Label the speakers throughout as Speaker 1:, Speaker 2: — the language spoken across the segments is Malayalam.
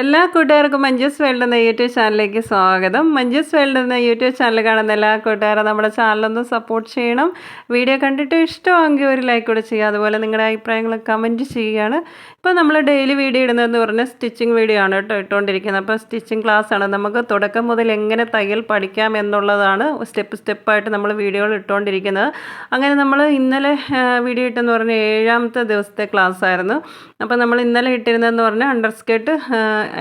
Speaker 1: എല്ലാ കൂട്ടുകാർക്കും മഞ്ജുസ് വേൾഡ് എന്ന യൂട്യൂബ് ചാനലിലേക്ക് സ്വാഗതം. മഞ്ജുസ് വേൾഡ് എന്ന യൂട്യൂബ് ചാനൽ കാണുന്ന എല്ലാ കൂട്ടുകാരും നമ്മുടെ ചാനലൊന്ന് സപ്പോർട്ട് ചെയ്യണം. വീഡിയോ കണ്ടിട്ട് ഇഷ്ടമാണെങ്കിൽ ഒരു ലൈക്ക് കൂടെ ചെയ്യുക. അതുപോലെ നിങ്ങളുടെ അഭിപ്രായങ്ങൾ കമന്റ് ചെയ്യുകയാണ്. ഇപ്പോൾ നമ്മൾ ഡെയിലി വീഡിയോ ഇടുന്നതെന്ന് പറഞ്ഞാൽ സ്റ്റിച്ചിങ് വീഡിയോ ആണ് കേട്ടോ ഇട്ടുകൊണ്ടിരിക്കുന്നത്. അപ്പോൾ സ്റ്റിച്ചിങ് ക്ലാസ് ആണ്. നമുക്ക് തുടക്കം മുതൽ എങ്ങനെ തയ്യൽ പഠിക്കാം എന്നുള്ളതാണ് സ്റ്റെപ്പ് സ്റ്റെപ്പായിട്ട് നമ്മൾ വീഡിയോകൾ ഇട്ടുകൊണ്ടിരിക്കുന്നത്. അങ്ങനെ നമ്മൾ ഇന്നലെ വീഡിയോ ഇട്ടെന്ന് പറഞ്ഞാൽ ഏഴാമത്തെ ദിവസത്തെ ക്ലാസ് ആയിരുന്നു. അപ്പോൾ നമ്മൾ ഇന്നലെ ഇട്ടിരുന്നതെന്ന് പറഞ്ഞാൽ അണ്ടർ സ്കേർട്ട്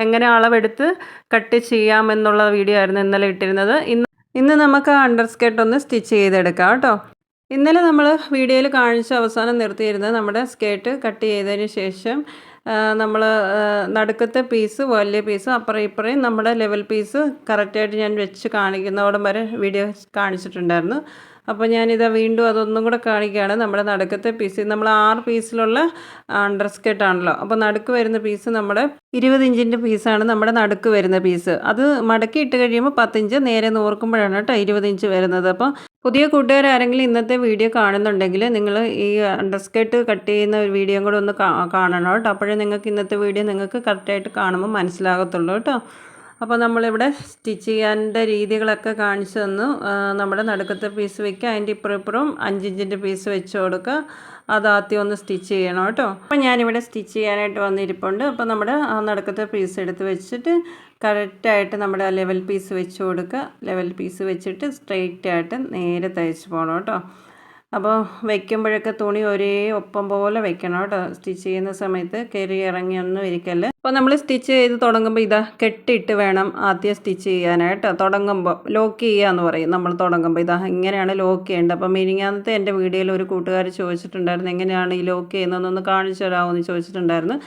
Speaker 1: എങ്ങനെ അളവെടുത്ത് കട്ട് ചെയ്യാമെന്നുള്ള വീഡിയോ ആയിരുന്നു ഇന്നലെ ഇട്ടിരുന്നത്. ഇന്ന് ഇന്ന് നമുക്ക് അണ്ടർ സ്കേർട്ട് ഒന്ന് സ്റ്റിച്ച് ചെയ്തെടുക്കാം കേട്ടോ. ഇന്നലെ നമ്മൾ വീഡിയോയിൽ കാണിച്ച അവസാനം നിർത്തിയിരുന്നത് നമ്മുടെ സ്കേർട്ട് കട്ട് ചെയ്തതിന് ശേഷം നമ്മൾ നടുക്കത്തെ പീസ് വലിയ പീസ് അപ്പുറം ഇപ്പുറയും നമ്മുടെ ലെവൽ പീസ് കറക്റ്റായിട്ട് ഞാൻ വെച്ച് കാണിക്കുന്നതോടം വരെ വീഡിയോ കാണിച്ചിട്ടുണ്ടായിരുന്നു. അപ്പോൾ ഞാനിത് വീണ്ടും അതൊന്നും കൂടെ കാണിക്കുകയാണ്. നമ്മുടെ നടുക്കത്തെ പീസ് നമ്മൾ ആറ് പീസിലുള്ള അണ്ടർ സ്കേർട്ടാണല്ലോ അപ്പോൾ നടുക്ക് വരുന്ന പീസ് നമ്മുടെ ഇരുപത് ഇഞ്ചിന്റെ പീസാണ് നമ്മുടെ നടുക്ക് വരുന്ന പീസ് അത് മടക്കി ഇട്ട് കഴിയുമ്പോൾ പത്തിഞ്ച് നേരെ നോർക്കുമ്പോഴാണ് കേട്ടോ ഇരുപത് ഇഞ്ച് വരുന്നത്. അപ്പോൾ പുതിയ കൂട്ടുകാർ ആരെങ്കിലും ഇന്നത്തെ വീഡിയോ കാണുന്നുണ്ടെങ്കിൽ നിങ്ങൾ ഈ അണ്ടർ സ്കേർട്ട് കട്ട് ചെയ്യുന്ന ഒരു വീഡിയോ കൂടെ ഒന്ന് കാണണം കേട്ടോ. അപ്പോഴേ നിങ്ങൾക്ക് ഇന്നത്തെ വീഡിയോ നിങ്ങൾക്ക് കറക്റ്റായിട്ട് കാണുമ്പോൾ മനസ്സിലാകത്തുള്ളൂ കേട്ടോ. അപ്പോൾ നമ്മളിവിടെ സ്റ്റിച്ച് ചെയ്യാന്റെ രീതികളൊക്കെ കാണിച്ചു തന്നു. നമ്മുടെ നടുക്കത്തെ പീസ് വയ്ക്കുക അതിന്റെ ഇപ്പുറം ഇപ്പുറം അഞ്ചിഞ്ചിന്റെ പീസ് വെച്ച് കൊടുക്കുക അത് ആദ്യം ഒന്ന് സ്റ്റിച്ച് ചെയ്യണം കേട്ടോ. അപ്പോൾ ഞാനിവിടെ സ്റ്റിച്ച് ചെയ്യാനായിട്ട് വന്നിരിപ്പുണ്ട്. അപ്പോൾ നമ്മുടെ ആ നടുക്കത്തെ പീസ് എടുത്ത് വെച്ചിട്ട് കറക്റ്റായിട്ട് നമ്മുടെ ലെവൽ പീസ് വെച്ച് കൊടുക്കുക ലെവൽ പീസ് വെച്ചിട്ട് സ്ട്രെയിറ്റ് ആയിട്ട് നേരെ തയ്ച്ച് പോകണം കേട്ടോ. അപ്പോൾ വയ്ക്കുമ്പോഴൊക്കെ തുണി ഒരേ ഒപ്പം പോലെ വെക്കണം കേട്ടോ. സ്റ്റിച്ച് ചെയ്യുന്ന സമയത്ത് കയറി ഇറങ്ങിയൊന്നും ഇരിക്കല്ലേ അപ്പോൾ നമ്മൾ സ്റ്റിച്ച് ചെയ്ത് തുടങ്ങുമ്പോൾ ഇതാ കെട്ടിയിട്ട് വേണം ആദ്യം സ്റ്റിച്ച് ചെയ്യാനായിട്ട് തുടങ്ങുമ്പോൾ ലോക്ക് ചെയ്യുക എന്ന് പറയും നമ്മൾ തുടങ്ങുമ്പോൾ. ഇതാ ഇങ്ങനെയാണ് ലോക്ക് ചെയ്യേണ്ടത്. അപ്പോൾ മിനിങ്ങാന്നത്തെ എന്റെ വീഡിയോയിൽ ഒരു കൂട്ടുകാർ ചോദിച്ചിട്ടുണ്ടായിരുന്നു എങ്ങനെയാണ് ഈ ലോക്ക് ചെയ്യുന്നതെന്നൊന്ന് കാണിച്ചു തരാമോ? എന്ന് ചോദിച്ചിട്ടുണ്ടായിരുന്നു.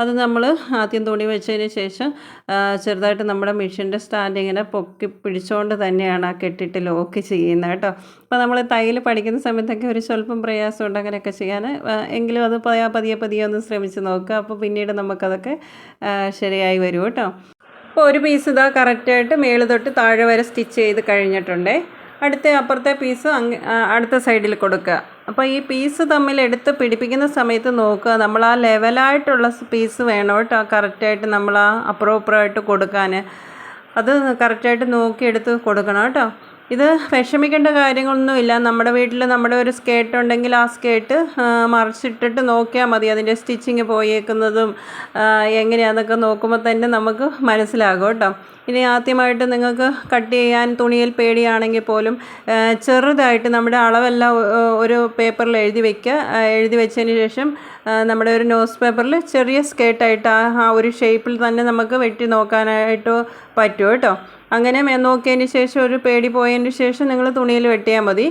Speaker 1: അത് നമ്മൾ ആദ്യം തുണി വെച്ചതിന് ശേഷം ചെറുതായിട്ട് നമ്മുടെ മെഷീന്റെ സ്റ്റാൻഡ് ഇങ്ങനെ പൊക്കി പിടിച്ചുകൊണ്ട് തന്നെയാണ് ആ കെട്ടിട്ട് ലോക്ക് ചെയ്യുന്നത് കേട്ടോ. അപ്പോൾ നമ്മൾ തയ്യൽ പഠിക്കുന്ന സമയത്തൊക്കെ ഒരു സ്വല്പം പ്രയാസമുണ്ട് അങ്ങനെയൊക്കെ ചെയ്യാൻ എങ്കിലും അത് പതിയെ പതിയെ ഒന്ന് ശ്രമിച്ച് നോക്കുക. അപ്പോൾ പിന്നീട് നമുക്കതൊക്കെ ശരിയായി വരും കേട്ടോ. അപ്പോൾ ഒരു പീസ് ഇതാ കറക്റ്റായിട്ട് മേൾ തൊട്ട് താഴെ വരെ സ്റ്റിച്ച് ചെയ്ത് കഴിഞ്ഞിട്ടുണ്ടേ. അടുത്ത അപ്പുറത്തെ പീസ് അടുത്ത സൈഡിൽ കൊടുക്കുക. അപ്പോൾ ഈ പീസ് തമ്മിൽ എടുത്ത് പിടിപ്പിക്കുന്ന സമയത്ത് നോക്കുക. നമ്മൾ ആ ലെവലായിട്ടുള്ള പീസ് വേണം? കേട്ടോ കറക്റ്റായിട്ട് നമ്മൾ ആ അപ്രോപ്പറായിട്ട് കൊടുക്കാൻ. അത് കറക്റ്റായിട്ട് നോക്കിയെടുത്ത് കൊടുക്കണം കേട്ടോ. ഇത് വിഷമിക്കേണ്ട കാര്യങ്ങളൊന്നുമില്ല നമ്മുടെ വീട്ടിൽ നമ്മുടെ ഒരു സ്കേർട്ട് ഉണ്ടെങ്കിൽ ആ സ്കേർട്ട് മറിച്ചിട്ടിട്ട് നോക്കിയാൽ മതി. അതിന്റെ സ്റ്റിച്ചിങ് പോയേക്കുന്നതും എങ്ങനെയാണെന്നൊക്കെ നോക്കുമ്പോൾ തന്നെ നമുക്ക് മനസ്സിലാകും കേട്ടോ. ഇനി ആദ്യമായിട്ട് നിങ്ങൾക്ക് കട്ട് ചെയ്യാൻ തുണിയിൽ പേടിയാണെങ്കിൽ പോലും ചെറുതായിട്ട് നമ്മുടെ അളവെല്ലാം ഒരു പേപ്പറിൽ എഴുതി വയ്ക്കുക എഴുതി വെച്ചതിന് ശേഷം നമ്മുടെ ഒരു ന്യൂസ് പേപ്പറിൽ ചെറിയ സ്കേർട്ടായിട്ട് ആ ഒരു ഷേപ്പിൽ തന്നെ നമുക്ക് വെട്ടി നോക്കാനായിട്ട് പറ്റും കേട്ടോ. അങ്ങനെ നോക്കിയതിന് ശേഷം ഒരു പേടി പോയതിന് ശേഷം നിങ്ങൾ തുണിയിൽ വെട്ടിയാൽ മതി.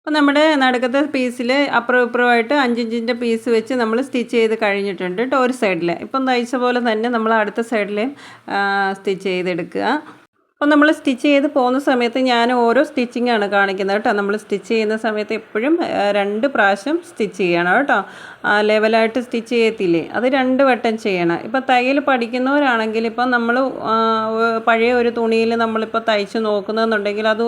Speaker 1: അപ്പോൾ നമ്മുടെ നടുക്കത്തെ പീസിൽ അപ്പുറം ഇപ്പുറമായിട്ട് അഞ്ചിഞ്ചിന്റെ പീസ് വെച്ച് നമ്മൾ സ്റ്റിച്ച് ചെയ്ത് കഴിഞ്ഞിട്ടുണ്ട് കേട്ടോ ഒരു സൈഡിൽ ഇപ്പം തയ്ച്ച പോലെ തന്നെ നമ്മൾ അടുത്ത സൈഡിൽ സ്റ്റിച്ച് ചെയ്തെടുക്കുക. അപ്പോൾ നമ്മൾ സ്റ്റിച്ച് ചെയ്ത് പോകുന്ന സമയത്ത് ഞാൻ ഓരോ സ്റ്റിച്ചിങ്ങാണ് കാണിക്കുന്നത് കേട്ടോ. നമ്മൾ സ്റ്റിച്ച് ചെയ്യുന്ന സമയത്ത് എപ്പോഴും രണ്ട് പ്രാവശ്യം സ്റ്റിച്ച് ചെയ്യണം കേട്ടോ. ലെവലായിട്ട് സ്റ്റിച്ച് ചെയ്യത്തില്ലേ? അത് രണ്ട് വട്ടം ചെയ്യണം. ഇപ്പോൾ തയ്യൽ പഠിക്കുന്നവരാണെങ്കിൽ ഇപ്പം നമ്മൾ പഴയ ഒരു തുണിയിൽ നമ്മളിപ്പോൾ തയ്ച്ച് നോക്കുന്നതെന്നുണ്ടെങ്കിൽ അത്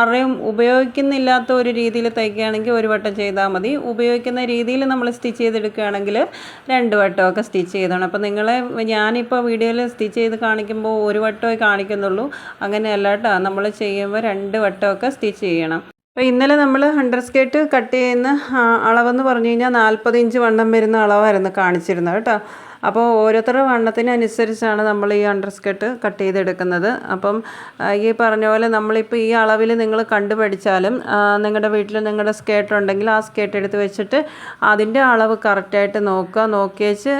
Speaker 1: ആരെയും ഉപയോഗിക്കുന്നില്ലാത്ത ഒരു രീതിയിൽ തയ്ക്കുകയാണെങ്കിൽ ഒരു വട്ടം ചെയ്താൽ മതി. ഉപയോഗിക്കുന്ന രീതിയിൽ നമ്മൾ സ്റ്റിച്ച് ചെയ്തെടുക്കുകയാണെങ്കിൽ രണ്ട് വട്ടമൊക്കെ സ്റ്റിച്ച് ചെയ്തോണം. അപ്പോൾ നിങ്ങളെ ഞാനിപ്പോൾ വീഡിയോയിൽ സ്റ്റിച്ച് ചെയ്ത് കാണിക്കുമ്പോൾ ഒരു വട്ടമേ കാണിക്കുന്നുള്ളൂ. അങ്ങനെയല്ല കേട്ടോ. നമ്മൾ ചെയ്യുമ്പോൾ രണ്ട് വട്ടമൊക്കെ സ്റ്റിച്ച് ചെയ്യണം. അപ്പോൾ ഇന്നലെ നമ്മൾ ഹൺഡ്രഡ് സ്കേർട്ട് കട്ട് ചെയ്യുന്ന അളവെന്ന് പറഞ്ഞു കഴിഞ്ഞാൽ നാൽപ്പത് ഇഞ്ച് വണ്ണം വരുന്ന അളവായിരുന്നു കാണിച്ചിരുന്നത് കേട്ടോ. അപ്പോൾ ഓരോരുത്തരുടെ വണ്ണത്തിനനുസരിച്ചാണ് നമ്മൾ ഈ അണ്ടർ സ്കേർട്ട് കട്ട് ചെയ്തെടുക്കുന്നത്. അപ്പം ഈ പറഞ്ഞ പോലെ നമ്മളിപ്പോൾ ഈ അളവിൽ നിങ്ങൾ കണ്ടുപഠിച്ചാലും നിങ്ങളുടെ വീട്ടിൽ നിങ്ങളുടെ സ്കേർട്ട് ഉണ്ടെങ്കിൽ ആ സ്കേർട്ട് എടുത്ത് വെച്ചിട്ട് അതിന്റെ അളവ് കറക്റ്റായിട്ട് നോക്കുക. നോക്കിയേച്ച്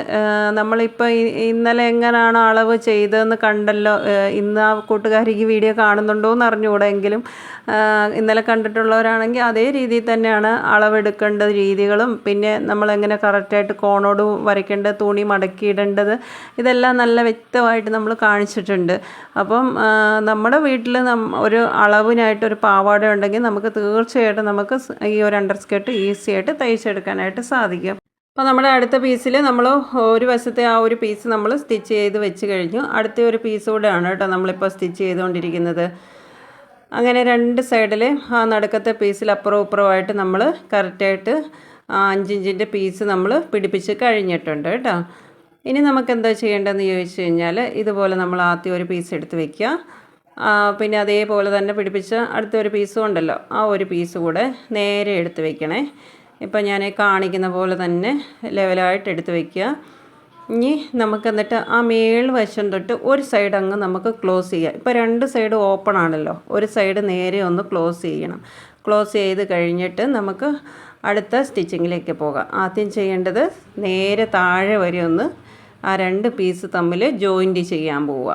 Speaker 1: നമ്മളിപ്പോൾ ഇന്നലെ എങ്ങനെയാണ് അളവ് ചെയ്തതെന്ന് കണ്ടല്ലോ. ഇന്ന് ആ കൂട്ടുകാരിക്ക് വീഡിയോ കാണുന്നുണ്ടോ എന്ന് അറിഞ്ഞുകൂടെങ്കിലും ഇന്നലെ കണ്ടിട്ടുള്ളവരാണെങ്കിൽ അതേ രീതിയിൽ തന്നെയാണ് അളവെടുക്കേണ്ട രീതികളും പിന്നെ നമ്മളെങ്ങനെ കറക്റ്റായിട്ട് കോണോട് വരയ്ക്കേണ്ട തുണി മടക്കിയിടേണ്ടത് ഇതെല്ലാം നല്ല വ്യക്തമായിട്ട് നമ്മൾ കാണിച്ചിട്ടുണ്ട്. അപ്പം നമ്മുടെ വീട്ടിൽ ഒരു അളവിനായിട്ട് ഒരു പാവാട ഉണ്ടെങ്കിൽ നമുക്ക് തീർച്ചയായിട്ടും നമുക്ക് ഈ ഒരു അണ്ടർ സ്കേർട്ട് ഈസി ആയിട്ട് തയ്ച്ചെടുക്കാനായിട്ട് സാധിക്കും. അപ്പോൾ നമ്മുടെ അടുത്ത പീസിൽ നമ്മൾ ഒരു വശത്തെ ആ ഒരു പീസ് നമ്മൾ സ്റ്റിച്ച് ചെയ്ത് വെച്ച് കഴിഞ്ഞു. അടുത്ത ഒരു പീസ് കൂടെയാണ് കേട്ടോ നമ്മളിപ്പോൾ സ്റ്റിച്ച് ചെയ്തുകൊണ്ടിരിക്കുന്നത്. അങ്ങനെ രണ്ട് സൈഡിൽ ആ നടുക്കത്തെ പീസിൽ അപ്പുറവും ഇപ്പുറവുമായിട്ട് നമ്മൾ കറക്റ്റായിട്ട് അഞ്ചിഞ്ചിന്റെ പീസ് നമ്മൾ പിടിപ്പിച്ച് കഴിഞ്ഞിട്ടുണ്ട് കേട്ടോ. ഇനി നമുക്ക് എന്താ ചെയ്യേണ്ടതെന്ന് ചോദിച്ചു കഴിഞ്ഞാൽ ഇതുപോലെ നമ്മൾ ആദ്യം ഒരു പീസ് എടുത്ത് വെക്കുക. പിന്നെ അതേപോലെ തന്നെ പിടിപ്പിച്ച അടുത്ത ഒരു പീസും ഉണ്ടല്ലോ ആ ഒരു പീസ് കൂടെ നേരെ എടുത്ത് വെക്കണേ. ഇപ്പം ഞാൻ കാണിക്കുന്ന പോലെ തന്നെ ലെവലായിട്ട് എടുത്ത് വെക്കുക. ഇനി നമുക്ക് എന്നിട്ട് ആ മേൾ വശം തൊട്ട് ഒരു സൈഡ് അങ്ങ് നമുക്ക് ക്ലോസ് ചെയ്യാം. ഇപ്പോൾ രണ്ട് സൈഡ് ഓപ്പൺ ആണല്ലോ ഒരു സൈഡ് നേരെ ഒന്ന് ക്ലോസ് ചെയ്യണം. ക്ലോസ് ചെയ്ത് കഴിഞ്ഞിട്ട് നമുക്ക് അടുത്ത സ്റ്റിച്ചിങ്ങിലേക്ക് പോകാം. ആദ്യം ചെയ്യേണ്ടത് നേരെ താഴെ വരെ ഒന്ന് ആ രണ്ട് പീസ് തമ്മിൽ ജോയിന്റ് ചെയ്യാൻ പോവുക.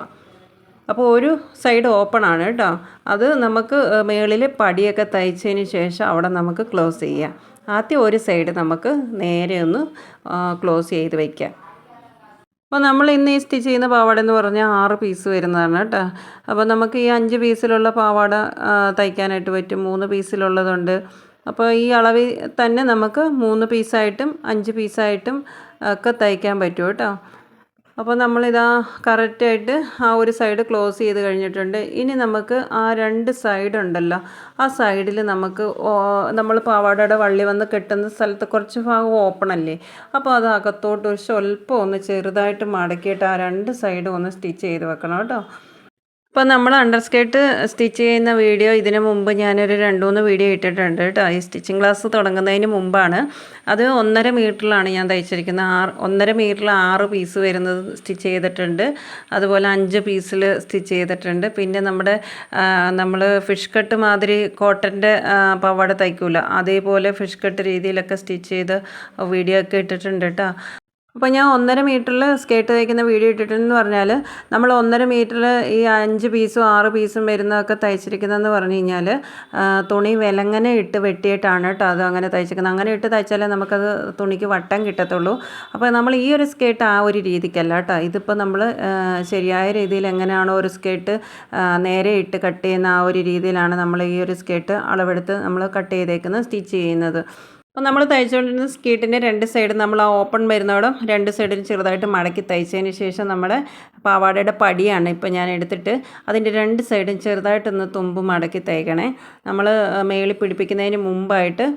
Speaker 1: അപ്പോൾ ഒരു സൈഡ് ഓപ്പൺ ആണ് കേട്ടോ. അത് നമുക്ക് മുകളിൽ പടിയൊക്കെ തയ്ച്ചതിന് ശേഷം അവിടെ നമുക്ക് ക്ലോസ് ചെയ്യാം. ആദ്യം ഒരു സൈഡ് നമുക്ക് നേരെ ഒന്ന് ക്ലോസ് ചെയ്ത് വയ്ക്കാം അപ്പോൾ നമ്മൾ ഇന്ന് ഈ സ്റ്റിച്ച് ചെയ്യുന്ന പാവാട എന്ന് പറഞ്ഞാൽ ആറ് പീസ് വരുന്നതാണ് കേട്ടോ. അപ്പോൾ നമുക്ക് ഈ അഞ്ച് പീസിലുള്ള പാവാട തയ്ക്കാനായിട്ട് പറ്റും. മൂന്ന് പീസിലുള്ളതുണ്ട് അപ്പോൾ ഈ അളവിൽ തന്നെ നമുക്ക് മൂന്ന് പീസായിട്ടും അഞ്ച് പീസായിട്ടും ഒക്കെ തയ്ക്കാൻ പറ്റും കേട്ടോ. അപ്പോൾ നമ്മളിതാ കറക്റ്റായിട്ട് ആ ഒരു സൈഡ് ക്ലോസ് ചെയ്ത് കഴിഞ്ഞിട്ടുണ്ട്. ഇനി നമുക്ക് ആ രണ്ട് സൈഡ് ഉണ്ടല്ലോ. ആ സൈഡിൽ നമുക്ക് നമ്മൾ പാവാടയുടെ വള്ളി വന്ന് കെട്ടുന്ന സ്ഥലത്ത് കുറച്ച് ഭാഗം ഓപ്പൺ അല്ലേ? അപ്പോൾ അത് അകത്തോട്ട് ഒരു സ്വല്പം ഒന്ന് ചെറുതായിട്ട് മടക്കിയിട്ട് ആ രണ്ട് സൈഡും ഒന്ന് സ്റ്റിച്ച് ചെയ്ത് വെക്കണം കേട്ടോ. അപ്പോൾ നമ്മൾ അണ്ടർ സ്കേർട്ട് സ്റ്റിച്ച് ചെയ്യുന്ന വീഡിയോ ഇതിനു മുമ്പ് ഞാനൊരു രണ്ട് മൂന്ന് വീഡിയോ ഇട്ടിട്ടുണ്ട് കേട്ടോ. ഈ സ്റ്റിച്ചിങ് ക്ലാസ് തുടങ്ങുന്നതിന് മുമ്പാണ്. അത് ഒന്നര മീറ്ററിലാണ് ഞാൻ തയ്ച്ചിരിക്കുന്നത്. ആറ് ഒന്നര മീറ്ററിൽ ആറ് പീസ് വരുന്നത് സ്റ്റിച്ച് ചെയ്തിട്ടുണ്ട്. അതുപോലെ അഞ്ച് പീസിൽ സ്റ്റിച്ച് ചെയ്തിട്ടുണ്ട്. പിന്നെ നമ്മുടെ നമ്മൾ ഫിഷ് കട്ട് മാതിരി കോട്ടന്റെ പവാട തയ്ക്കൂല. അതേപോലെ ഫിഷ് കട്ട് രീതിയിലൊക്കെ സ്റ്റിച്ച് ചെയ്ത് വീഡിയോ ഒക്കെ ഇട്ടിട്ടുണ്ട് കേട്ടോ. അപ്പോൾ ഞാൻ ഒന്നര മീറ്ററിൽ സ്കേർട്ട് തയ്ക്കുന്ന വീഡിയോ ഇട്ടിട്ടെന്ന് പറഞ്ഞാൽ നമ്മൾ ഒന്നര മീറ്ററിൽ ഈ അഞ്ച് പീസും ആറ് പീസും വരുന്നതൊക്കെ തയ്ച്ചിരിക്കുന്നതെന്ന് പറഞ്ഞു കഴിഞ്ഞാൽ തുണി വിലങ്ങനെ ഇട്ട് വെട്ടിയിട്ടാണ് കേട്ടോ അത് അങ്ങനെ തയ്ച്ചിരിക്കുന്നത്. അങ്ങനെ ഇട്ട് തയ്ച്ചാലേ നമുക്കത് തുണിക്ക് വട്ടം കിട്ടത്തുള്ളൂ. അപ്പോൾ നമ്മൾ ഈ ഒരു സ്കേർട്ട് ആ ഒരു രീതിക്കല്ല കേട്ടോ. ഇതിപ്പോൾ നമ്മൾ ശരിയായ രീതിയിൽ എങ്ങനെയാണോ ഒരു സ്കേർട്ട് നേരെ ഇട്ട് കട്ട് ചെയ്യുന്ന ആ ഒരു രീതിയിലാണ് നമ്മൾ ഈ ഒരു സ്കേർട്ട് അളവെടുത്ത് നമ്മൾ കട്ട് ചെയ്തേക്കുന്നത് സ്റ്റിച്ച് ചെയ്യുന്നത്. അപ്പോൾ നമ്മൾ തയ്ച്ചുകൊണ്ടിരുന്ന സ്കീട്ടിന്റെ രണ്ട് സൈഡും നമ്മൾ ആ ഓപ്പൺ വരുന്നവിടം രണ്ട് സൈഡിൽ ചെറുതായിട്ട് മടക്കി തയ്ച്ചതിന് ശേഷം നമ്മുടെ പാവാടയുടെ പടിയാണ് ഇപ്പോൾ ഞാൻ എടുത്തിട്ട് അതിന്റെ രണ്ട് സൈഡും ചെറുതായിട്ടൊന്ന് തുമ്പ് മടക്കി തയ്ക്കണേ. നമ്മൾ മേളിൽ പിടിപ്പിക്കുന്നതിന് മുമ്പായിട്ട്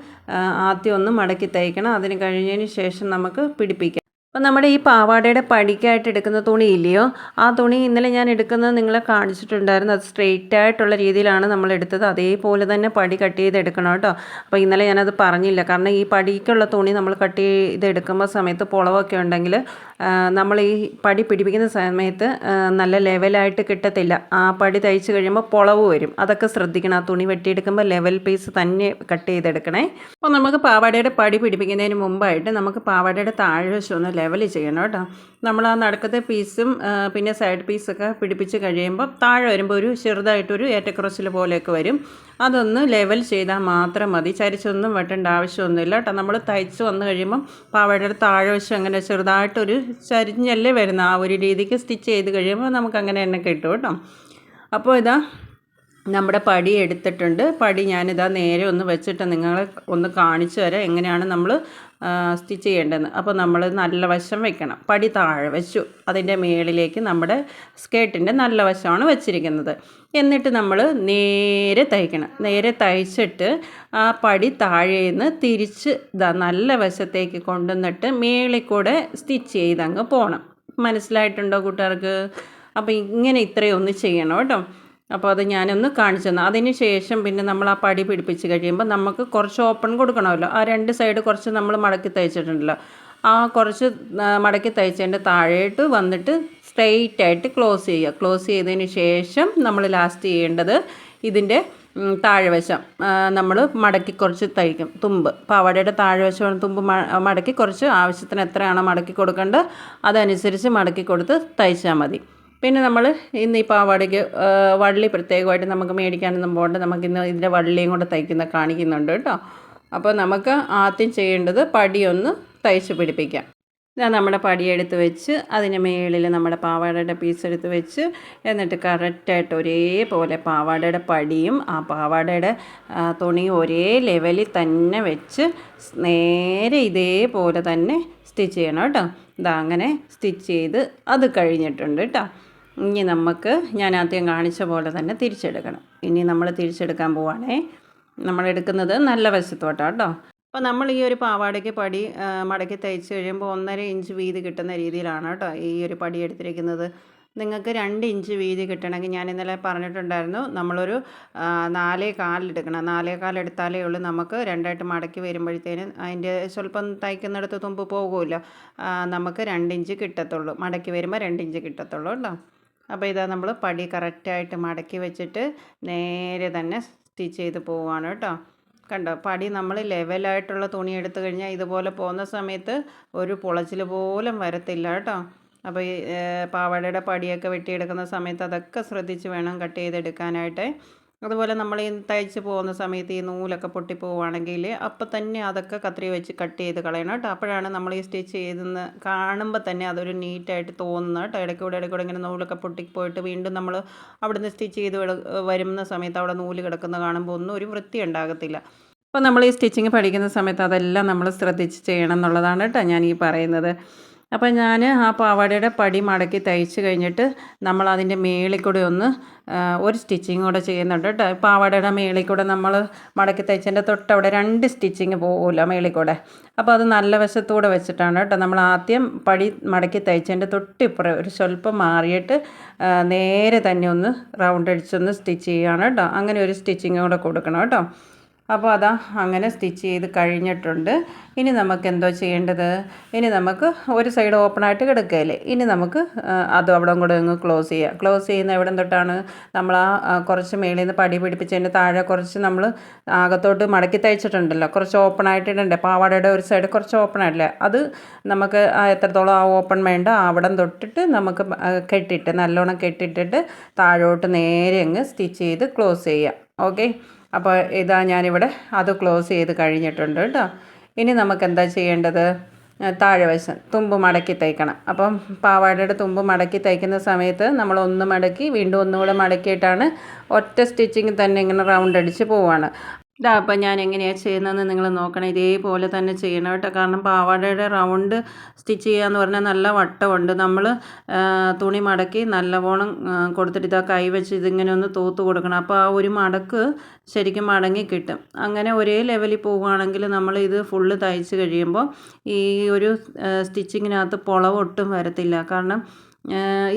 Speaker 1: ആദ്യം ഒന്ന് മടക്കി തയ്ക്കണം. അതിന് കഴിഞ്ഞതിന് ശേഷം നമുക്ക് പിടിപ്പിക്കാം. അപ്പോൾ നമ്മുടെ ഈ പാവാടയുടെ പടിക്കായിട്ട് എടുക്കുന്ന തുണി ഇല്ലയോ? ആ തുണി ഇന്നലെ ഞാൻ എടുക്കുന്നത് നിങ്ങളെ കാണിച്ചിട്ടുണ്ടായിരുന്നു. അത് സ്ട്രെയിറ്റ് ആയിട്ടുള്ള രീതിയിലാണ് നമ്മൾ എടുത്തത്. അതേപോലെ തന്നെ പടി കട്ട് ചെയ്ത് എടുക്കണം കേട്ടോ. അപ്പോൾ ഇന്നലെ ഞാനത് പറഞ്ഞില്ല. കാരണം ഈ പടിക്കുള്ള തുണി നമ്മൾ കട്ട് ചെയ്ത് എടുക്കുമ്പോൾ സമയത്ത് പുളവൊക്കെ ഉണ്ടെങ്കിൽ നമ്മൾ ഈ പടി പിടിപ്പിക്കുന്ന സമയത്ത് നല്ല ലെവലായിട്ട് കിട്ടത്തില്ല. ആ പടി തയ്ച്ച് കഴിയുമ്പോൾ പുളവ് വരും. അതൊക്കെ ശ്രദ്ധിക്കണം. ആ തുണി വെട്ടിയെടുക്കുമ്പോൾ ലെവൽ പീസ് തന്നെ കട്ട് ചെയ്തെടുക്കണേ. അപ്പോൾ നമുക്ക് പാവാടയുടെ പടി പിടിപ്പിക്കുന്നതിന് മുമ്പായിട്ട് നമുക്ക് പാവാടയുടെ താഴ്വശം ഒന്ന് ലെവൽ ചെയ്യണം കേട്ടോ. നമ്മൾ ആ നടക്കത്തെ പീസും പിന്നെ സൈഡ് പീസൊക്കെ പിടിപ്പിച്ച് കഴിയുമ്പോൾ താഴെ വരുമ്പോൾ ഒരു ചെറുതായിട്ടൊരു ഏറ്റക്കുറച്ചിൽ പോലെയൊക്കെ വരും. അതൊന്ന് ലെവൽ ചെയ്താൽ മാത്രം മതി. ചരിച്ചൊന്നും വെട്ടേണ്ട ആവശ്യമൊന്നുമില്ല കേട്ടോ. നമ്മൾ തയ്ച്ച് വന്നു കഴിയുമ്പം പാവയുടെ താഴെ വശം അങ്ങനെ ചെറുതായിട്ടൊരു ചരിഞ്ഞല്ലേ വരുന്ന ആ ഒരു രീതിക്ക് സ്റ്റിച്ച് ചെയ്ത് കഴിയുമ്പോൾ നമുക്ക് അങ്ങനെ തന്നെ കിട്ടും കേട്ടോ. അപ്പോൾ ഇതാ നമ്മുടെ പടി എടുത്തിട്ടുണ്ട്. പടി ഞാനിതാ നേരെ ഒന്ന് വെച്ചിട്ട് നിങ്ങളെ ഒന്ന് കാണിച്ചു തരാം. എങ്ങനെയാണ് നമ്മൾ സ്റ്റിച്ച് ചെയ്യേണ്ടതെന്ന് അപ്പോൾ നമ്മൾ നല്ല വശം വെക്കണം. പടി താഴെ വെച്ചു. അതിന്റെ മേളിലേക്ക് നമ്മുടെ സ്കേർട്ടിന്റെ നല്ല വശമാണ് വെച്ചിരിക്കുന്നത്. എന്നിട്ട് നമ്മൾ നേരെ തയ്ക്കണം. നേരെ തയ്ച്ചിട്ട് ആ പടി താഴേന്ന് തിരിച്ച് ഇതാ നല്ല വശത്തേക്ക് കൊണ്ടുവന്നിട്ട് മേളിൽ കൂടെ സ്റ്റിച്ച് ചെയ്തങ്ങ് പോകണം മനസ്സിലായിട്ടുണ്ടോ കൂട്ടുകാർക്ക് അപ്പോൾ ഇങ്ങനെ ഇത്രയും ചെയ്യണം കേട്ടോ. അപ്പോൾ അത് ഞാനൊന്ന് കാണിച്ചു തന്നു. അതിന് ശേഷം പിന്നെ നമ്മൾ ആ പടി പിടിപ്പിച്ച് കഴിയുമ്പോൾ നമുക്ക് കുറച്ച് ഓപ്പൺ കൊടുക്കണമല്ലോ. ആ രണ്ട് സൈഡ് കുറച്ച് നമ്മൾ മടക്കി തയ്ച്ചിട്ടുണ്ടല്ലോ. ആ കുറച്ച് മടക്കി തയ്ച്ചതിന്റെ താഴേട്ട് വന്നിട്ട് സ്ട്രെയിറ്റ് ആയിട്ട് ക്ലോസ് ചെയ്യുക. ക്ലോസ് ചെയ്തതിന് ശേഷം നമ്മൾ ലാസ്റ്റ് ചെയ്യേണ്ടത് ഇതിന്റെ താഴ്വശം നമ്മൾ മടക്കി കുറച്ച് തയ്ക്കും. തുമ്പ്. പാവാടയുടെ താഴ്വശമാണ് തുമ്പ് മടക്കി കുറച്ച് ആവശ്യത്തിന് എത്രയാണോ മടക്കി കൊടുക്കേണ്ടത് അതനുസരിച്ച് മടക്കി കൊടുത്ത് തയ്ച്ചാൽ മതി. പിന്നെ നമ്മൾ ഇന്ന് ഈ പാവാടയ്ക്ക് വള്ളി പ്രത്യേകമായിട്ട് നമുക്ക് മേടിക്കാനൊന്നും പോകണ്ട. നമുക്കിന്ന് ഇതിന്റെ വള്ളിയും കൂടെ തയ്ക്കുന്ന കാണിക്കുന്നുണ്ട് കേട്ടോ. അപ്പോൾ നമുക്ക് ആദ്യം ചെയ്യേണ്ടത് പടിയൊന്ന് തയ്ച്ച് പിടിപ്പിക്കാം. ഇതാ നമ്മുടെ പടിയെടുത്ത് വെച്ച് അതിന് മേളിൽ നമ്മുടെ പാവാടയുടെ പീസ് എടുത്ത് വെച്ച് എന്നിട്ട് കറക്റ്റായിട്ട് ഒരേപോലെ പാവാടയുടെ പടിയും ആ പാവാടയുടെ തുണിയും ഒരേ ലെവലിൽ തന്നെ വെച്ച് നേരെ ഇതേപോലെ തന്നെ സ്റ്റിച്ച് ചെയ്യണം കേട്ടോ. ഇതാ അങ്ങനെ സ്റ്റിച്ച് ചെയ്ത് അത് കഴിഞ്ഞിട്ടുണ്ട് കേട്ടോ. ഇനി നമുക്ക് ഞാൻ ആദ്യം കാണിച്ച പോലെ തന്നെ തിരിച്ചെടുക്കണം. ഇനി നമ്മൾ തിരിച്ചെടുക്കാൻ പോവാണേ. നമ്മൾ എടുക്കുന്നത് നല്ല വശത്തോട്ടാണ് കേട്ടോ. അപ്പോൾ നമ്മൾ ഈ ഒരു പാവാടയ്ക്ക് പടി മടക്കി തയ്ച്ച് കഴിയുമ്പോൾ ഒന്നര ഇഞ്ച് വീതി കിട്ടുന്ന രീതിയിലാണ് കേട്ടോ ഈ ഒരു പടി എടുത്തിരിക്കുന്നത്. നിങ്ങൾക്ക് രണ്ട് ഇഞ്ച് വീതി കിട്ടണമെങ്കിൽ ഞാൻ ഇന്നലെ പറഞ്ഞിട്ടുണ്ടായിരുന്നു നമ്മളൊരു നാലേ കാലെടുക്കണം നാലേ കാലെടുത്താലേ ഉള്ളൂ നമുക്ക് രണ്ടായിട്ട് മടക്കി വരുമ്പോഴത്തേന് അതിന്റെ സ്വല്പം തയ്ക്കുന്നിടത്ത് തുമ്പ് പോകുമല്ലോ. നമുക്ക് രണ്ട് ഇഞ്ച് കിട്ടത്തുള്ളൂ. മടക്കി വരുമ്പോൾ രണ്ട് ഇഞ്ച് കിട്ടത്തുള്ളൂ കേട്ടോ. അപ്പോൾ ഇതാ നമ്മൾ പടി കറക്റ്റായിട്ട് മടക്കി വെച്ചിട്ട് നേരെ തന്നെ സ്റ്റിച്ച് ചെയ്ത് പോവുകയാണ് കേട്ടോ. കണ്ടോ പടി നമ്മൾ ലെവലായിട്ടുള്ള തുണി എടുത്തു കഴിഞ്ഞാൽ ഇതുപോലെ പോകുന്ന സമയത്ത് ഒരു പുളച്ചിൽ പോലും വരത്തില്ല കേട്ടോ. അപ്പോൾ ഈ പാവാടയുടെ പടിയൊക്കെ വെട്ടിയെടുക്കുന്ന സമയത്ത് അതൊക്കെ ശ്രദ്ധിച്ച് വേണം കട്ട് ചെയ്തെടുക്കാനായിട്ട്. അതുപോലെ നമ്മൾ ഈ തയ്ച്ച് പോകുന്ന സമയത്ത് ഈ നൂലൊക്കെ പൊട്ടിപ്പോവുകയാണെങ്കിൽ അപ്പം തന്നെ അതൊക്കെ കത്രി വെച്ച് കട്ട് ചെയ്ത് കളയണം കേട്ടോ. അപ്പോഴാണ് നമ്മൾ ഈ സ്റ്റിച്ച് ചെയ്തെന്ന് കാണുമ്പോൾ തന്നെ അതൊരു നീറ്റായിട്ട് തോന്നുന്നത് കേട്ടോ. ഇടയ്ക്കൂടെ ഇടയ്ക്കൂടെ ഇങ്ങനെ നൂലൊക്കെ പൊട്ടിപ്പോയിട്ട് വീണ്ടും നമ്മൾ അവിടുന്ന് സ്റ്റിച്ച് ചെയ്ത് വരുന്ന സമയത്ത് അവിടെ നൂൽ കിടക്കുന്ന കാണുമ്പോൾ ഒന്നും ഒരു വൃത്തി ഉണ്ടാകത്തില്ല. അപ്പോൾ നമ്മൾ ഈ സ്റ്റിച്ചിങ് പഠിക്കുന്ന സമയത്ത് അതെല്ലാം നമ്മൾ ശ്രദ്ധിച്ച് ചെയ്യണം എന്നുള്ളതാണ് കേട്ടോ ഞാൻ ഈ പറയുന്നത്. അപ്പോൾ ഞാൻ ആ പാവാടയുടെ പടി മടക്കി തയ്ച്ച് കഴിഞ്ഞിട്ട് നമ്മൾ അതിന്റെ മേളിൽ കൂടെ ഒന്ന് ഒരു സ്റ്റിച്ചിങ് കൂടെ ചെയ്യുന്നുണ്ട് കേട്ടോ. പാവാടയുടെ മേളിൽ കൂടെ നമ്മൾ മടക്കി തയ്ച്ചതിന്റെ തൊട്ടവിടെ രണ്ട് സ്റ്റിച്ചിങ് പോകുമല്ലോ മേളിൽ കൂടെ. അപ്പോൾ അത് നല്ല വശത്തൂടെ വെച്ചിട്ടാണ് കേട്ടോ. നമ്മൾ ആദ്യം പടി മടക്കി തയ്ച്ചതിന്റെ തൊട്ടിപ്പുറം ഒരു സ്വല്പം മാറിയിട്ട് നേരെ തന്നെ ഒന്ന് റൗണ്ട് അടിച്ചൊന്ന് സ്റ്റിച്ച് ചെയ്യുകയാണ് കേട്ടോ. അങ്ങനെ ഒരു സ്റ്റിച്ചിങ് കൂടെ കൊടുക്കണം കേട്ടോ. അപ്പോൾ അതാ അങ്ങനെ സ്റ്റിച്ച് ചെയ്ത് കഴിഞ്ഞിട്ടുണ്ട്. ഇനി നമുക്ക് എന്തോ ചെയ്യേണ്ടത്? ഇനി നമുക്ക് ഒരു സൈഡ് ഓപ്പൺ ആയിട്ട് കിടക്കുകയല്ലേ? ഇനി നമുക്ക് അതും അവിടെ കൂടെ അങ്ങ് ക്ലോസ് ചെയ്യാം. ക്ലോസ് ചെയ്യുന്ന എവിടെ തൊട്ടാണ്? നമ്മൾ ആ കുറച്ച് മേളിൽ നിന്ന് പടി പിടിപ്പിച്ചതിന്റെ താഴെ കുറച്ച് നമ്മൾ അകത്തോട്ട് മടക്കി തയ്ച്ചിട്ടുണ്ടല്ലോ. കുറച്ച് ഓപ്പൺ ആയിട്ടുണ്ട് പാവാടയുടെ ഒരു സൈഡ് കുറച്ച് ഓപ്പൺ ആയിട്ടില്ലേ. അത് നമുക്ക് എത്രത്തോളം ആ ഓപ്പൺ വേണ്ട അവിടം തൊട്ടിട്ട് നമുക്ക് കെട്ടിയിട്ട് നല്ലോണം കെട്ടിയിട്ടിട്ട് താഴോട്ട് നേരെ അങ്ങ് സ്റ്റിച്ച് ചെയ്ത് ക്ലോസ് ചെയ്യാം. ഓക്കെ അപ്പോൾ ഇതാ ഞാനിവിടെ അത് ക്ലോസ് ചെയ്ത് കഴിഞ്ഞിട്ടുണ്ട് കേട്ടോ. ഇനി നമുക്ക് എന്താ ചെയ്യേണ്ടത്? ആ, താഴെ വശം തുമ്പ് മടക്കി തയ്ക്കണം അപ്പം പാവാടയുടെ തുമ്പ് മടക്കി തയ്ക്കുന്ന സമയത്ത് നമ്മൾ ഒന്ന് മടക്കി വീണ്ടും ഒന്നുകൂടെ മടക്കിയിട്ടാണ് ഒറ്റ സ്റ്റിച്ചിങ് തന്നെ ഇങ്ങനെ റൗണ്ട് അടിച്ച് പോവാണ്. ഇതാ അപ്പം ഞാൻ എങ്ങനെയാണ് ചെയ്യുന്നതെന്ന് നിങ്ങൾ നോക്കണം. ഇതേപോലെ തന്നെ ചെയ്യണം കേട്ടോ. കാരണം പാവാടയുടെ റൗണ്ട് സ്റ്റിച്ച് ചെയ്യുക എന്ന് പറഞ്ഞാൽ നല്ല വട്ടമുണ്ട്. നമ്മൾ തുണി മടക്കി നല്ലവണ്ണം കൊടുത്തിട്ട് ഇതാ കൈ വെച്ച് ഇതിങ്ങനെ ഒന്ന് തൂത്ത് കൊടുക്കണം. അപ്പോൾ ആ ഒരു മടക്ക് ശരിക്കും മടങ്ങി കിട്ടും. അങ്ങനെ ഒരേ ലെവലിൽ പോവുകയാണെങ്കിൽ നമ്മൾ ഇത് ഫുള്ള് തയ്ച്ച് കഴിയുമ്പോൾ ഈ ഒരു സ്റ്റിച്ചിങ്ങിനകത്ത് പൊളവ് ഒട്ടും വരത്തില്ല. കാരണം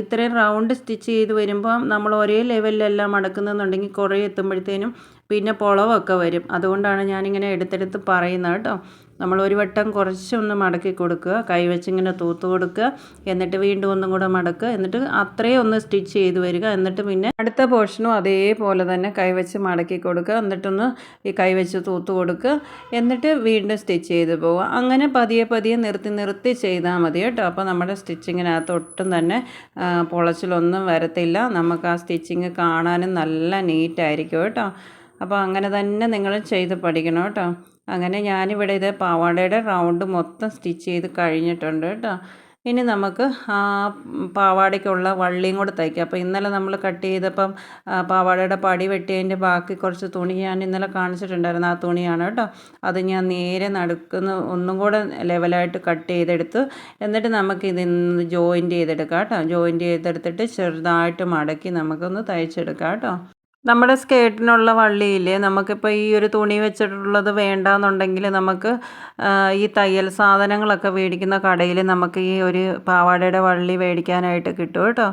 Speaker 1: ഇത്രയും റൗണ്ട് സ്റ്റിച്ച് ചെയ്ത് വരുമ്പോൾ നമ്മൾ ഒരേ ലെവലിലെല്ലാം മടക്കുന്നെന്നുണ്ടെങ്കിൽ കുറേ എത്തുമ്പോഴത്തേനും പിന്നെ പൊളവൊക്കെ വരും. അതുകൊണ്ടാണ് ഞാനിങ്ങനെ എടുത്തെടുത്ത് പറയുന്നത് കേട്ടോ. നമ്മൾ ഒരു വട്ടം കുറച്ചൊന്ന് മടക്കി കൊടുക്കുക. കൈ വെച്ചിങ്ങനെ തൂത്ത് കൊടുക്കുക. എന്നിട്ട് വീണ്ടും ഒന്നും കൂടെ മടക്കുക. എന്നിട്ട് അത്രയും ഒന്ന് സ്റ്റിച്ച് ചെയ്ത് വരിക. എന്നിട്ട് പിന്നെ അടുത്ത പോർഷനും അതേപോലെ തന്നെ കൈവച്ച് മടക്കി കൊടുക്കുക. എന്നിട്ടൊന്ന് ഈ കൈവച്ച് തൂത്ത് കൊടുക്കുക. എന്നിട്ട് വീണ്ടും സ്റ്റിച്ച് ചെയ്ത് പോവുക. അങ്ങനെ പതിയെ പതിയെ നിർത്തി നിർത്തി ചെയ്താൽ മതി കേട്ടോ. അപ്പോൾ നമ്മുടെ സ്റ്റിച്ചിങ്ങിനകത്ത് ഒട്ടും തന്നെ പൊളച്ചിലൊന്നും വരത്തില്ല. നമുക്ക് ആ സ്റ്റിച്ചിങ് കാണാനും നല്ല നീറ്റായിരിക്കും കേട്ടോ. അപ്പോൾ അങ്ങനെ തന്നെ നിങ്ങൾ ചെയ്ത് പഠിക്കണം കേട്ടോ. അങ്ങനെ ഞാനിവിടെ ഇത് പാവാടയുടെ റൗണ്ട് മൊത്തം സ്റ്റിച്ച് ചെയ്ത് കഴിഞ്ഞിട്ടുണ്ട് കേട്ടോ. ഇനി നമുക്ക് ആ പാവാടയ്ക്കുള്ള വള്ളിയും കൂടെ തയ്ക്കാം. അപ്പോൾ ഇന്നലെ നമ്മൾ കട്ട് ചെയ്തപ്പം പാവാടയുടെ പടി വെട്ടിയതിന്റെ ബാക്കി കുറച്ച് തുണി ഞാൻ ഇന്നലെ കാണിച്ചിട്ടുണ്ടായിരുന്നു. ആ തുണിയാണ് കേട്ടോ. അത് ഞാൻ നേരെ നടുക്കുന്ന ഒന്നും കൂടെ ലെവലായിട്ട് കട്ട് ചെയ്തെടുത്ത് എന്നിട്ട് നമുക്ക് ഇതിന്ന് ജോയിന്റ് ചെയ്തെടുക്കാം കേട്ടോ. ജോയിന്റ് ചെയ്തെടുത്തിട്ട് ചെറുതായിട്ട് മടക്കി നമുക്കൊന്ന് തയ്ച്ചെടുക്കാം കേട്ടോ. നമ്മുടെ സ്കേർട്ടിനുള്ള വള്ളിയില്ലേ നമുക്കിപ്പോൾ ഈ ഒരു തുണി വെച്ചിട്ടുള്ളത് വേണ്ടാന്നുണ്ടെങ്കിൽ നമുക്ക് ഈ തയ്യൽ സാധനങ്ങളൊക്കെ മേടിക്കുന്ന കടയിൽ നമുക്ക് ഈ ഒരു പാവാടയുടെ വള്ളി മേടിക്കാനായിട്ട് കിട്ടും കേട്ടോ.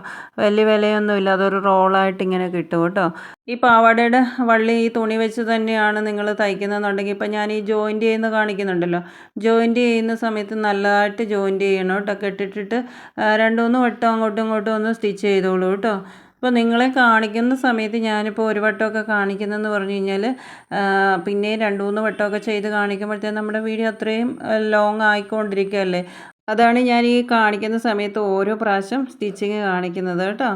Speaker 1: വലിയ വിലയൊന്നുമില്ല അതൊരു റോളായിട്ട് ഇങ്ങനെ കിട്ടും കേട്ടോ. ഈ പാവാടയുടെ വള്ളി ഈ തുണി വെച്ച് തന്നെയാണ് നിങ്ങൾ തയ്ക്കുന്നതെന്നുണ്ടെങ്കിൽ ഇപ്പം ഞാൻ ഈ ജോയിന്റ് ചെയ്യുന്ന കാണിക്കുന്നുണ്ടല്ലോ. ജോയിന്റ് ചെയ്യുന്ന സമയത്ത് നല്ലതായിട്ട് ജോയിന്റ് ചെയ്യണം കേട്ടോ. കെട്ടിട്ടിട്ട് രണ്ട് മൂന്ന് വട്ടം അങ്ങോട്ടും ഇങ്ങോട്ടും ഒന്ന് സ്റ്റിച്ച് ചെയ്തോളൂ കേട്ടോ. അപ്പോൾ നിങ്ങളെ കാണിക്കുന്ന സമയത്ത് ഞാനിപ്പോൾ ഒരു വട്ടമൊക്കെ കാണിക്കുന്നതെന്ന് പറഞ്ഞു കഴിഞ്ഞാൽ പിന്നെ രണ്ട് മൂന്ന് വട്ടമൊക്കെ ചെയ്ത് കാണിക്കുമ്പോഴത്തേക്കും നമ്മുടെ വീഡിയോ അത്രയും ലോങ് ആയിക്കൊണ്ടിരിക്കുകയല്ലേ? അതാണ് ഞാൻ ഈ കാണിക്കുന്ന സമയത്ത് ഓരോ പ്രാവശ്യം സ്റ്റിച്ചിങ് കാണിക്കുന്നത് കേട്ടോ.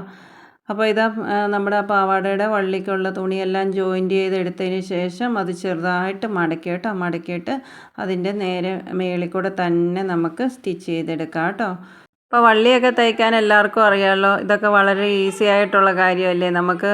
Speaker 1: അപ്പോൾ ഇതാ നമ്മുടെ പാവാടയുടെ വള്ളിക്കുള്ള തുണിയെല്ലാം ജോയിന്റ് ചെയ്തെടുത്തതിന് ശേഷം അത് ചെറുതായിട്ട് മടക്കി കേട്ടോ മടക്കിയിട്ട് അതിന്റെ നേരെ മേളിൽ കൂടെ തന്നെ നമുക്ക് സ്റ്റിച്ച് ചെയ്തെടുക്കാം കേട്ടോ. അപ്പോൾ വള്ളിയൊക്കെ തയ്ക്കാൻ എല്ലാവർക്കും അറിയാമല്ലോ ഇതൊക്കെ വളരെ ഈസി ആയിട്ടുള്ള കാര്യമല്ലേ? നമുക്ക്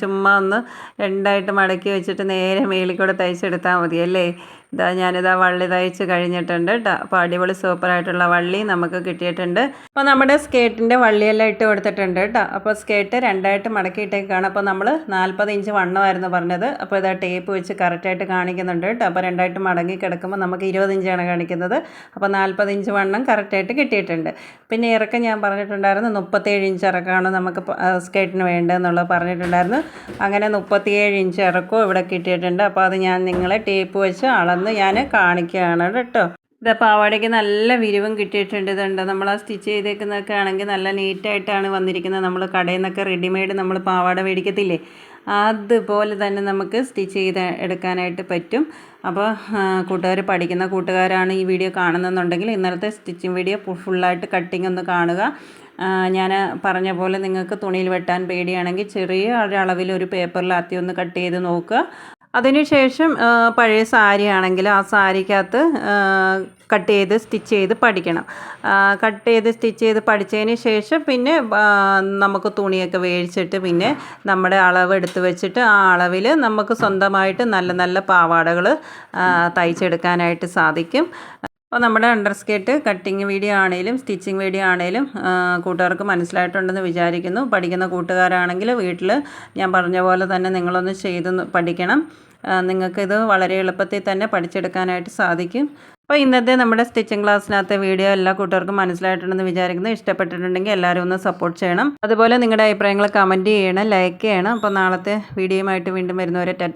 Speaker 1: ചുമ്മാ ഒന്ന് രണ്ടായിട്ട് മടക്കി വെച്ചിട്ട് നേരെ മേളിൽ കൂടെ തയ്ച്ചെടുത്താൽ മതി അല്ലേ ഇതാ ഞാനിതാ വള്ളി തയ്ച്ച് കഴിഞ്ഞിട്ടുണ്ട് കേട്ടോ അപ്പോൾ അടിപൊളി സൂപ്പറായിട്ടുള്ള വള്ളി നമുക്ക് കിട്ടിയിട്ടുണ്ട്. അപ്പോൾ നമ്മുടെ സ്കേർട്ടിന്റെ വള്ളിയെല്ലാം ഇട്ട് കൊടുത്തിട്ടുണ്ട് കേട്ടോ അപ്പോൾ സ്കേർട്ട് രണ്ടായിട്ട് മടക്കിയിട്ടേക്കാണ്. അപ്പോൾ നമ്മൾ നാൽപ്പത് ഇഞ്ച് വണ്ണമായിരുന്നു പറഞ്ഞത്. അപ്പോൾ ഇതാ ടേപ്പ് വെച്ച് കറക്റ്റായിട്ട് കാണിക്കുന്നുണ്ട് കേട്ടോ അപ്പോൾ രണ്ടായിട്ട് മടങ്ങി കിടക്കുമ്പോൾ നമുക്ക് ഇരുപത് ഇഞ്ചാണ് കാണിക്കുന്നത്. അപ്പോൾ നാൽപ്പത് ഇഞ്ച് വണ്ണം കറക്റ്റായിട്ട് കിട്ടിയിട്ടുണ്ട്. പിന്നെ ഇറക്കം ഞാൻ പറഞ്ഞിട്ടുണ്ടായിരുന്നു മുപ്പത്തേഴ് ഇഞ്ച് ഇറക്കമാണ് നമുക്ക് സ്കേർട്ടിന് വേണ്ടതെന്നുള്ളത് പറഞ്ഞിട്ടുണ്ടായിരുന്നു. അങ്ങനെ മുപ്പത്തിയേഴ് ഇഞ്ച് ഇറക്കവും ഇവിടെ കിട്ടിയിട്ടുണ്ട്. അപ്പോൾ അത് ഞാൻ നിങ്ങളെ ടേപ്പ് വെച്ച് അളന്ന് ഞാൻ കാണിക്കുകയാണ് കേട്ടോ. ഇത് പാവാടയ്ക്ക് നല്ല വിരിവും കിട്ടിയിട്ടുണ്ട് ഇതുണ്ട് നമ്മൾ ആ സ്റ്റിച്ച് ചെയ്തേക്കുന്നതൊക്കെ ആണെങ്കിൽ നല്ല നീറ്റായിട്ടാണ് വന്നിരിക്കുന്നത്. നമ്മൾ കടയിൽ നിന്നൊക്കെ റെഡിമെയ്ഡ് നമ്മൾ പാവാട മേടിക്കത്തില്ലേ? അതുപോലെ തന്നെ നമുക്ക് സ്റ്റിച്ച് ചെയ്ത് എടുക്കാനായിട്ട് പറ്റും. അപ്പോൾ കൂട്ടുകാർ പഠിക്കുന്ന കൂട്ടുകാരാണ് ഈ വീഡിയോ കാണുന്നതെന്നുണ്ടെങ്കിൽ ഇന്നലത്തെ സ്റ്റിച്ചിങ് വീഡിയോ ഫുള്ളായിട്ട് കട്ടിങ് ഒന്ന് കാണുക. ഞാൻ പറഞ്ഞ പോലെ നിങ്ങൾക്ക് തുണിയിൽ വെട്ടാൻ പേടിയാണെങ്കിൽ ചെറിയ ഒരളവിൽ ഒരു പേപ്പറിൽ അത്തി ഒന്ന് കട്ട് ചെയ്ത് നോക്കുക. അതിനുശേഷം പഴയ സാരി ആണെങ്കിൽ ആ സാരിക്കകത്ത് കട്ട് ചെയ്ത് സ്റ്റിച്ച് ചെയ്ത് പഠിക്കണം. കട്ട് ചെയ്ത് സ്റ്റിച്ച് ചെയ്ത് പഠിച്ചതിന് ശേഷം പിന്നെ നമുക്ക് തുണിയൊക്കെ വേടിച്ചിട്ട് പിന്നെ നമ്മുടെ അളവ് എടുത്ത് വെച്ചിട്ട് ആ അളവിൽ നമുക്ക് സ്വന്തമായിട്ട് നല്ല നല്ല പാവാടകൾ തയ്ച്ചെടുക്കാനായിട്ട് സാധിക്കും. അപ്പോൾ നമ്മുടെ അണ്ടർ സ്കേർട്ട് കട്ടിങ് വീഡിയോ ആണെങ്കിലും സ്റ്റിച്ചിങ് വീഡിയോ ആണെങ്കിലും കൂട്ടുകാർക്ക് മനസ്സിലായിട്ടുണ്ടെന്ന് വിചാരിക്കുന്നു. പഠിക്കുന്ന കൂട്ടുകാരാണെങ്കിൽ വീട്ടിൽ ഞാൻ പറഞ്ഞ പോലെ തന്നെ നിങ്ങളൊന്ന് ചെയ്ത് പഠിക്കണം. നിങ്ങൾക്കിത് വളരെ എളുപ്പത്തിൽ തന്നെ പഠിച്ചെടുക്കാനായിട്ട് സാധിക്കും. അപ്പോൾ ഇന്നത്തെ നമ്മുടെ സ്റ്റിച്ചിങ് ക്ലാസ്സിനകത്തെ വീഡിയോ എല്ലാ കൂട്ടുകാർക്കും മനസ്സിലായിട്ടുണ്ടെന്ന് വിചാരിക്കുന്നു. ഇഷ്ടപ്പെട്ടിട്ടുണ്ടെങ്കിൽ എല്ലാവരും ഒന്ന് സപ്പോർട്ട് ചെയ്യണം. അതുപോലെ നിങ്ങളുടെ അഭിപ്രായങ്ങൾ കമന്റ് ചെയ്യണം ലൈക്ക് ചെയ്യണം. അപ്പോൾ നാളത്തെ വീഡിയോയുമായിട്ട് വീണ്ടും വരുന്നവരെ ടാറ്റ